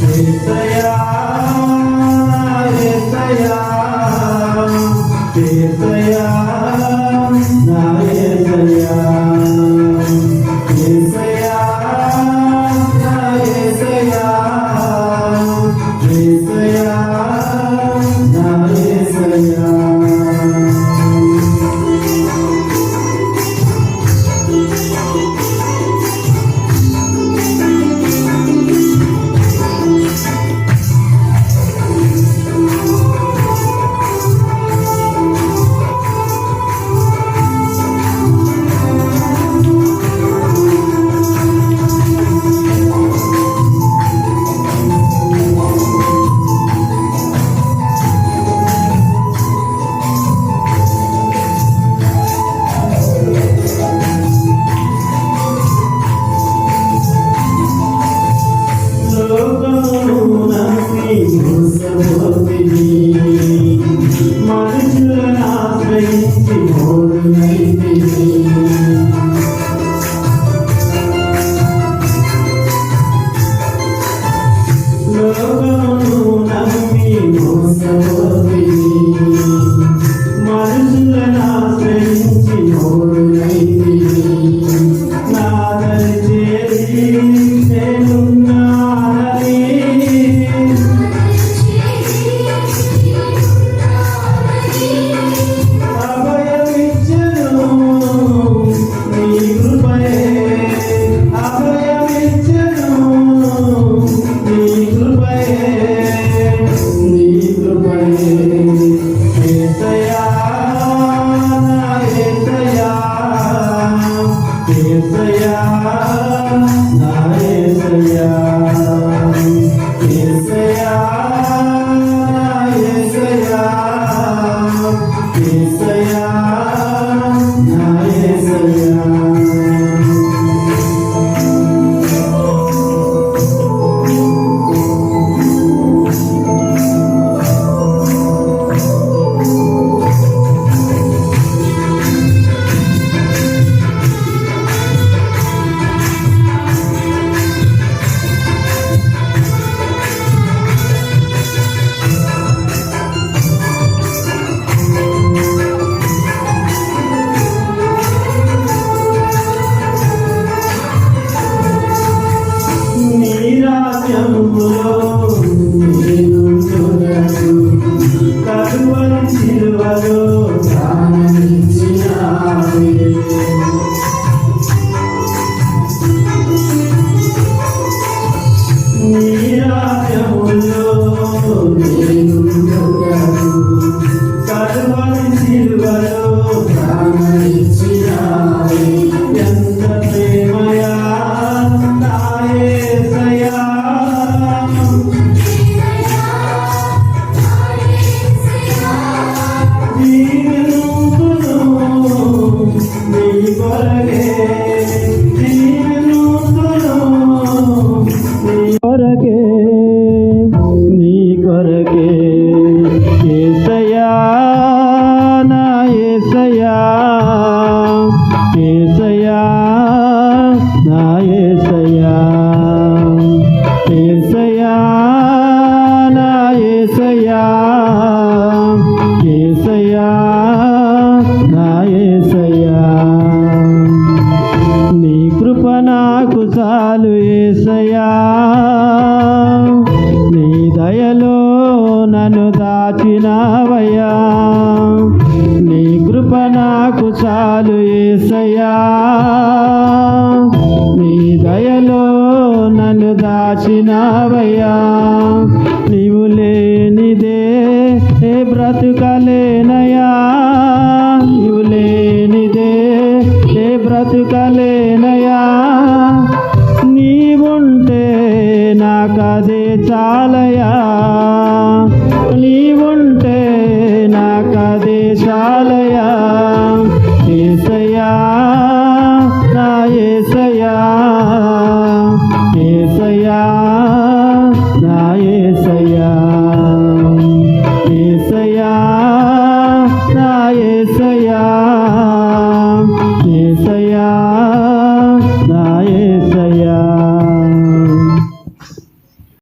飞在 లోకమును నమ్మి మోసపోదు Yes. glória. ఏసయ్యా నీవు లేనిదే ఏ బ్రతుకలేనయా నీవు లేనిదే ఏ బ్రతుకలేనయా నీవుంటే నాకదే చాలయా నీవుంటే నాకదే చాలయా ఏసయ్యా